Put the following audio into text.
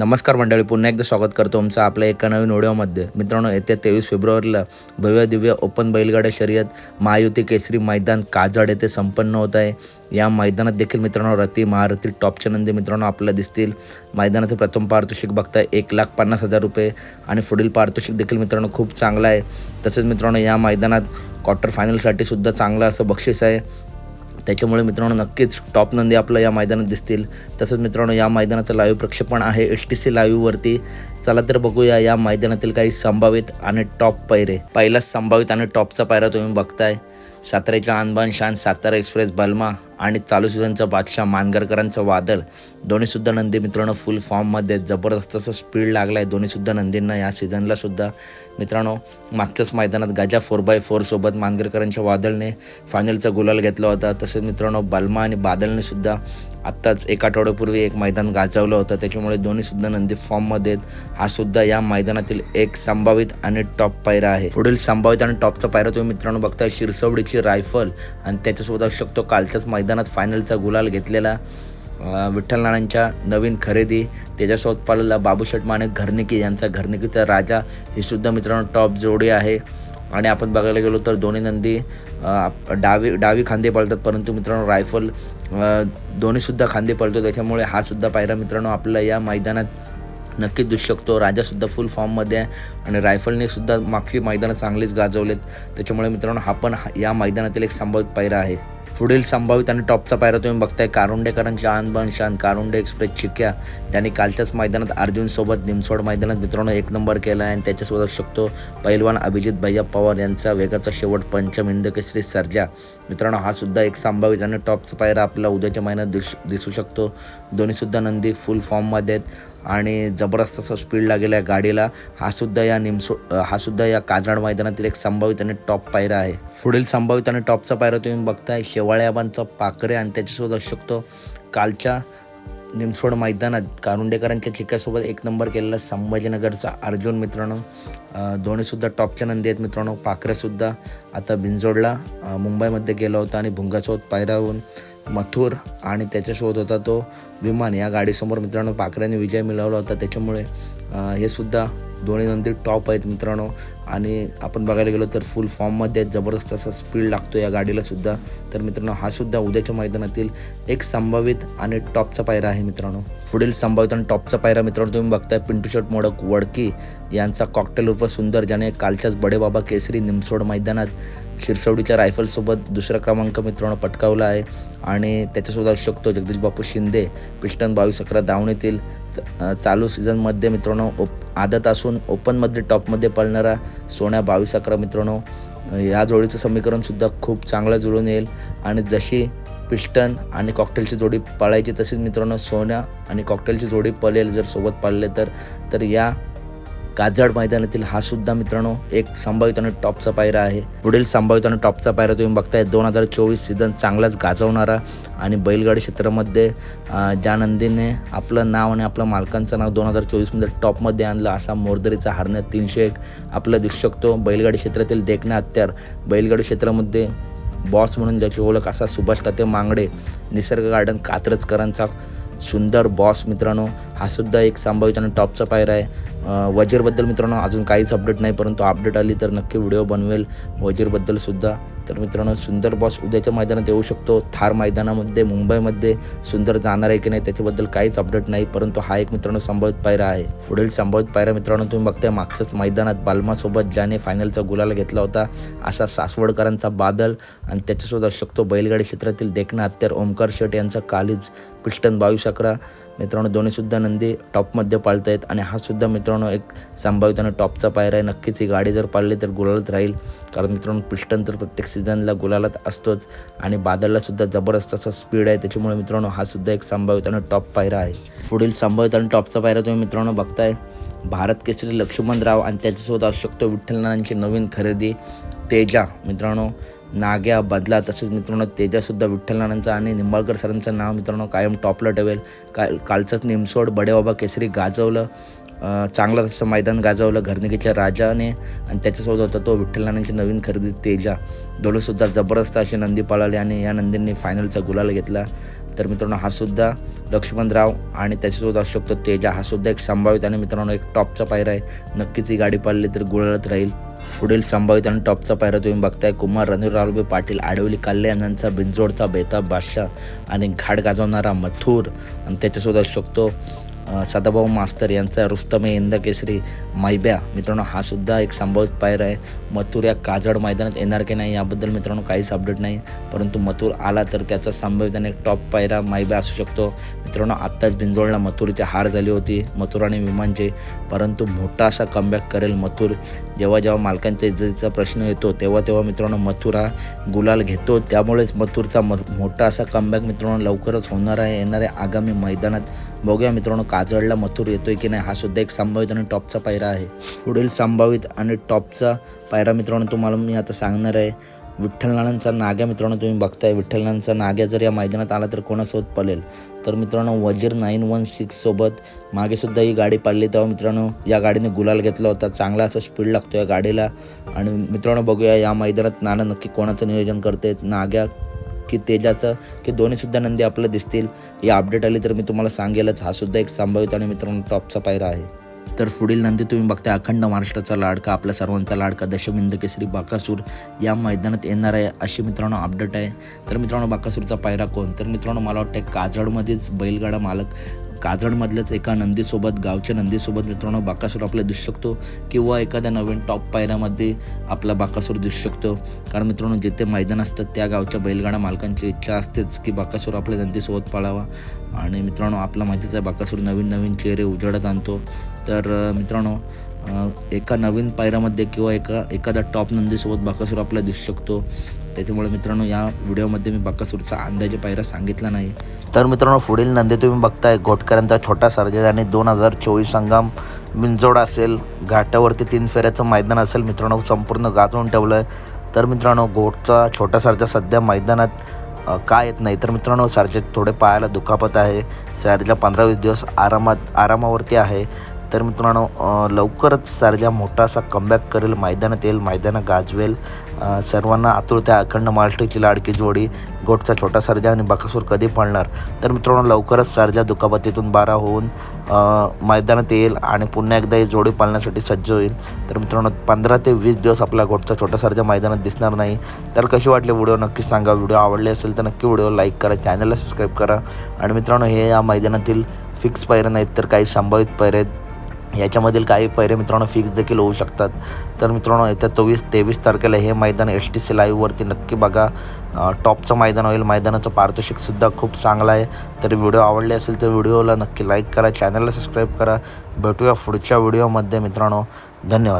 नमस्कार मंडळी पुन्हा एकदा स्वागत करतो तुमचं आपल्या एका नवीन व्हिडिओमध्ये. मित्रांनो येत्या तेवीस फेब्रुवारीला भव्य दिव्य ओपन बैलगाड्या शर्यत महायुती केसरी मैदान काजड येथे संपन्न होत आहे. या मैदानात देखील मित्रांनो रती महारथी टॉपच्या नंदी मित्रांनो आपल्याला दिसतील. मैदानाचं प्रथम पारितोषिक बघताय एक लाख पन्नास हजार रुपये. आणि पुढील पारितोषिक देखील मित्रांनो खूप चांगला आहे. तसेच मित्रांनो या मैदानात क्वार्टर फायनलसाठी सुद्धा चांगलं असं बक्षीस आहे. त्याच्यामुळे मित्रांनो नक्कीच टॉप नंदी आपल्या या मैदानात दिसतील. तसंच मित्रांनो या मैदानाचं लाईव्ह प्रक्षेपण आहे एस टी सी लाईव्हवरती चला तर बघूया या मैदानातील काही संभावित आणि टॉप पैरे पहिलाच संभावित आणि टॉपचा पायरा तुम्ही बघताय. साताऱ्याच्या आणबान शान सातारा एक्सप्रेस बलमा आणि चालू सीझनचा बादशाह मानगरकरांचं वादळ. दोन्हीसुद्धा नंदी मित्रांनो फुल फॉर्ममध्ये जबरदस्त असं स्पीड लागला आहे दोन्हीसुद्धा नंदींना या सीझनला सुद्धा. मित्रांनो मागच्याच मैदानात गाजा फोर बाय फोरसोबत मानगरकरांच्या वादळने फायनलचा गुलाल घेतला होता. तसेच मित्रांनो बलमा आणि बादलने सुद्धा आत्ताच एक आठवड्यापूर्वी एक मैदान गाजवलं होतं. त्याच्यामुळे दोन्हीसुद्धा नंदी फॉर्ममध्ये आहेत. हा सुद्धा या मैदानातील एक संभावित आणि टॉप पायरा आहे. पुढील संभावित आणि टॉपचा पायरा तुम्ही मित्रांनो बघताय शिरसवडीची रायफल. आणि त्याच्यासोबत असू शकतो कालच्याच मैदानात फायनलचा गुलाल घेतलेला विठ्ठल नानांच्या नवीन खरेदी. त्याच्यासोबत पाळलेला बाबूशेठ माने घरनिकी यांचा घरनिकीचा राजा. ही सुद्धा मित्रांनो टॉप जोडी आहे. आणि आपण बघायला गेलो तर दोन्ही नंदी आप- डावी डावी खांदे पळतात. परंतु मित्रांनो रायफल दोन्हीसुद्धा खांदे पळतो त्याच्यामुळे हा सुद्धा पायरा मित्रांनो आपल्याला या मैदानात नक्कीच दिसू शकतो. राजासुद्धा फुल फॉर्ममध्ये आहे आणि रायफलने सुद्धा मागची मैदानं चांगलीच गाजवलेत. त्याच्यामुळे मित्रांनो हा पण या मैदानातील एक संभावित पायरा आहे. पुढील संभावित आणि टॉपचा पायरा तुम्ही बघताय. कारुंडेकरांच्या आणबान शान. कारुंडे एक्सप्रेस चिक्या. ज्यांनी कालच्याच मैदानात अर्जुनसोबत निमसोड मैदानात मित्रांनो एक नंबर केला आहे आणि त्याच्यासोबत असू शकतो पैलवान अभिजित भैया पवार यांचा वेगाचा शेवट पंचम हिंद सर्जा. मित्रांनो हा सुद्धा एक संभावित आणि टॉपचा पायरा आपल्याला उद्याच्या महिन्यात दिस दिसू शकतो. दोन्हीसुद्धा नंदी फुल फॉर्ममध्ये आहेत. आणि जबरदस्त असा स्पीड लागेल आहे गाडीला. हा सुद्धा या निमसो हा सुद्धा या काजराड मैदानातील एक संभावित आणि टॉप पायरा आहे. पुढील संभावित आणि टॉपचा पायरा तुम्ही बघताय शेवाळ्याबांचा पाकरे आणि त्याच्यासोबत असू शकतो कालच्या निमसोड मैदानात कारुंडेकरांच्या चिक्यासोबत एक नंबर केलेला संभाजीनगरचा अर्जुन मित्रांनो. दोन्हीसुद्धा टॉपच्या नंदी आहेत मित्रांनो पाखरेसुद्धा आता भिंजोडला मुंबईमध्ये गेला होता आणि भुंगासोबत पायरा मथुर आणि त्याच्यासोबत होता तो विमान. या गाडीसमोर मित्रांनो पाकऱ्याने विजय मिळवला होता. त्याच्यामुळे हे सुद्धा दोन्ही नंदी टॉप आहेत मित्रांनो. आणि आपण बघायला गेलो तर फुल फॉर्ममध्ये जबरदस्त असा स्पीड लागतो या गाडीला सुद्धा. तर मित्रांनो हा सुद्धा उद्याच्या मैदानातील एक संभावित आणि टॉपचा पायरा आहे मित्रांनो. पुढील संभावित आणि टॉपचा पायरा मित्रांनो तुम्ही बघताय पिंटू शर्ट मोडक वडकी यांचा कॉकटेल रूप सुंदर ज्याने कालच्याच बडेबाबा केसरी निमसोड मैदानात शिरसवडीच्या रायफलसोबत दुसरा क्रमांक मित्रांनो पटकावला आहे. आणि त्याच्यासोबत असू शकतो जगदीश बापू शिंदे पिस्टन बावीस अकरा धावणीतील चालू सीझनमध्ये मित्रांनो ओप आदत असून ओपनमध्ये टॉपमध्ये पळणारा सोन्या बावीस अकरा मित्रांनो या जोडीचं समीकरणसुद्धा खूप चांगलं जुळून येईल. आणि जशी पिस्टन आणि कॉकटेलची जोडी पळायची तशीच मित्रांनो सोन्या आणि कॉकटेलची जोडी पळेल जर सोबत पळले तर. तर या काजड मैदानातील हा सुद्धा मित्रांनो एक संभावित आणि टॉपचा पायरा आहे. पुढील संभावित आणि टॉपचा पायरा तुम्ही बघताय. दोन हजार चोवीस सीझन चांगलाच गाजवणारा आणि बैलगाडी क्षेत्रामध्ये ज्या नंदीने आपलं नाव आणि आपलं मालकांचं नाव दोन हजार चोवीसमध्ये टॉपमध्ये आणलं असा मोरदरीचा हरण्यात तीनशे एक आपल्याला दिसू शकतो. बैलगाडी क्षेत्रातील देखण्या हत्यार बैलगाडी क्षेत्रामध्ये बॉस म्हणून ज्याची ओळख असा सुभाष ताते मांगडे निसर्ग गार्डन कात्रजकरांचा सुंदर बॉस मित्रांनो. हा सुद्धा एक संभावित आणि टॉपचा पायरा आहे. वजीरबद्दल मित्रांनो अजून काहीच अपडेट नाही परंतु अपडेट आली तर नक्की व्हिडिओ बनवेल वजीरबद्दल सुद्धा. तर मित्रांनो सुंदर बॉस उद्याच्या मैदानात येऊ शकतो. थार मैदानामध्ये मुंबईमध्ये सुंदर जाणार आहे की नाही त्याच्याबद्दल काहीच अपडेट नाही परंतु हा एक मित्रांनो संभावित पायरा आहे. पुढील संभावित पायरा मित्रांनो तुम्ही बघताय मागच्याच मैदानात बालमासोबत ज्याने फायनलचा गुलाल घेतला होता असा सासवडकरांचा बादल आणि त्याच्यासोबत असू शकतो बैलगाडी क्षेत्रातील देखना हत्यार ओमकार शेट यांचा कालीज पिष्टन बावीस अकरा. मित्रांनो दोन्हीसुद्धा नंदी टॉपमध्ये पाळत आहेत आणि हा सुद्धा मित्रांनो एक संभावित टॉपचा पायरा आहे. नक्कीच ही गाडी जर पाळली तर गुलालत राहील. कारण मित्रांनो पिस्टन तर प्रत्येक सीझनला गुलालात असतोच आणि बादललासुद्धा जबरदस्त असा स्पीड आहे. त्याच्यामुळे मित्रांनो हा सुद्धा एक संभावित टॉप पायरा आहे. पुढील संभावित टॉपचा पायरा तुम्ही मित्रांनो बघताय. भारत केसरी लक्ष्मणराव आणि त्याच्यासोबत असू शकतो विठ्ठलनाथांची नवीन खरेदी. तेजा मित्रांनो नाग्या बदला तसेच मित्रांनो तेजासुद्धा विठ्ठलनानांचा आणि निंबाळकर सरांचं नाव मित्रांनो कायम टॉपला ठेवेल. काल कालचंच निमसोड बडेबाबा केसरी गाजवलं. चांगलं तसं मैदान गाजवलं घरनिकीच्या राजाने आणि त्याच्यासोबत होता तो विठ्ठलनानांची नवीन खरेदी तेजा. दोघंसुद्धा जबरदस्त अशी नंदी पळाली आणि या नंदींनी फायनलचा गुलाल घेतला. तर मित्रांनो हा सुद्धा लक्ष्मणराव आणि त्याच्यासोबत असू शकतो तेजा. हा सुद्धा एक संभावित आणि मित्रांनो एक टॉपचा पायरा आहे. नक्कीच ही गाडी पाळली तर गुळळत राहील. पुढील संभावित आणि टॉपचा पायरा तुम्ही बघताय. कुमार रणवीर पाटील आडवली कल्याण यांचा बिंजोडचा बेताब बादशाह आणि घाट गाजवणारा मथुर. आणि त्याच्यासोबत असू शकतो सदाभाऊ मास्तर यांचा रुस्तमे इंद केसरी मैब्या. मित्रांनो हा सुद्धा एक संभावित पायरा आहे. मथुर या काजड मैदानात येणार की नाही याबद्दल मित्रांनो काहीच अपडेट नाही. परंतु मथुर आला तर त्याचा संभावित आणि एक टॉप पायरा मैब्या असू शकतो. मित्रांनो आत्ताच बिंजोडला मथुरची हार झाली होती. मथुर आणि विमानचे परंतु मोठा असा कमबॅक करेल मथुर. जेव्हा जेव्हा मालकांच्या इज्जतीचा प्रश्न येतो तेव्हा तेव्हा मित्रांनो मथुर हा गुलाल घेतो. त्यामुळेच मथुरचा म मोठा असा कमबॅक मित्रांनो लवकरच होणार आहे. येणाऱ्या आगामी मैदानात बघूया मित्रांनो काजळला मथुर येतोय की नाही हा सुद्धा एक संभावित आणि टॉपचा पायरा आहे. पुढील संभावित आणि टॉपचा पायरा मित्रांनो तुम्हाला मी आता सांगणार आहे. विठ्ठल नाग्या मित्रांनो तुम्ही बघताय विठ्ठल नाग्या जर या मैदानात आला तर कोणासोबत पळेल? तर मित्रांनो वजीर नाईन वन सिक्ससोबत मागेसुद्धा ही गाडी पाळली तेव्हा मित्रांनो या गाडीने गुलाल घेतला होता. चांगला असा स्पीड लागतो या गाडीला. आणि मित्रांनो बघूया या मैदानात नाना नक्की कोणाचं नियोजन करते नाग्या की तेजाचं? की दोन्हीसुद्धा नंदी आपल्याला दिसतील? या अपडेट आली तर मी तुम्हाला सांगेलच. हा सुद्धा एक संभावित आणि मित्रांनो टॉपचा पायरा आहे. तर पुढील नंदी तुम्ही बघता अखंड महाराष्ट्राचा लाडका आपल्या सर्वांचा लाडका दशमिंद केसरी बाकासूर. या मैदानात येणार आहे अशी मित्रांनो अपडेट आहे. तर मित्रांनो बाकासूरचा पायरा कोण? तर मित्रांनो मला वाटतं काजळमध्येच बैलगाडा मालक काजळमधल्याच एका नंदीसोबत गावच्या नंदीसोबत मित्रांनो बाकासूर आपल्या दिसू शकतो किंवा एखाद्या नवीन टॉप पायऱ्यामध्ये आपला बाकासूर दिसू शकतो. कारण मित्रांनो जिथे मैदान असतं त्या गावच्या बैलगाडा मालकांची इच्छा असतेच की बाकासूर आपल्या नंदीसोबत पाळावा. आणि मित्रांनो आपला माहितीच आहे बाकासूर नवीन नवीन चेहरे उजाडत आणतो. तर मित्रांनो एका नवीन पायऱ्यामध्ये किंवा एका एखाद्या टॉप नंदीसोबत बाकासूर आपल्याला दिसू शकतो. त्याच्यामुळे मित्रांनो या व्हिडिओमध्ये मी बाकासूरचा अंदाजे पायरा सांगितला नाही. तर मित्रांनो पुढील नंदी तुम्ही बघताय घोटकरांचा छोटा सर्जा आणि दोन हजार चोवीस हंगाम मिंजोड असेल. घाटावरती तीन फेऱ्याचं मैदान असेल. मित्रांनो संपूर्ण गाजवून ठेवलं आहे तर मित्रांनो घोटचा छोटा सर्जा सध्या मैदानात का येत नाही? तर मित्रांनो सारखे थोडे पायाला दुखापत आहे. सारजा पंधरा वीस दिवस आरामात आरामावरती आहे. तर मित्रांनो लवकरच सारजा मोठासा कमबॅक करेल. मैदानात येईल मैदानं गाजवेल. सर्वांना आतुरत्या अखंड महाराष्ट्राची लाडकी जोडी गोटचा छोटा सारजा आणि बकासूर कधी पळणार? तर मित्रांनो लवकरच सारजा दुखापतीतून बारा होऊन मैदानात येईल आणि पुन्हा एकदा ही जोडी पाळण्यासाठी सज्ज होईल. तर मित्रांनो पंधरा ते वीस दिवस आपला गोटचा छोटा सारजा मैदानात दिसणार नाही. तर कशी वाटले व्हिडिओ? नक्की सांगा. व्हिडिओ आवडले असेल तर नक्की व्हिडिओ लाईक करा. चॅनलला सबस्क्राईब करा. आणि मित्रांनो हे या मैदानातील फिक्स पैरे नाहीत तर काही संभावित पैरे आहेत. याच्यामधील काही पैरे मित्रांनो फिक्स देखील होऊ शकतात. तर मित्रांनो येत्या चोवीस तेवीस तारखेला हे मैदान एस टी सी लाईव्हवरती नक्की बघा. टॉपचं मैदान होईल. मैदानाचं पारितोषिकसुद्धा खूप चांगलं आहे. तर व्हिडिओ आवडले असेल तर व्हिडिओला नक्की लाईक करा. चॅनलला सबस्क्राईब करा. भेटूया पुढच्या व्हिडिओमध्ये मित्रांनो. धन्यवाद.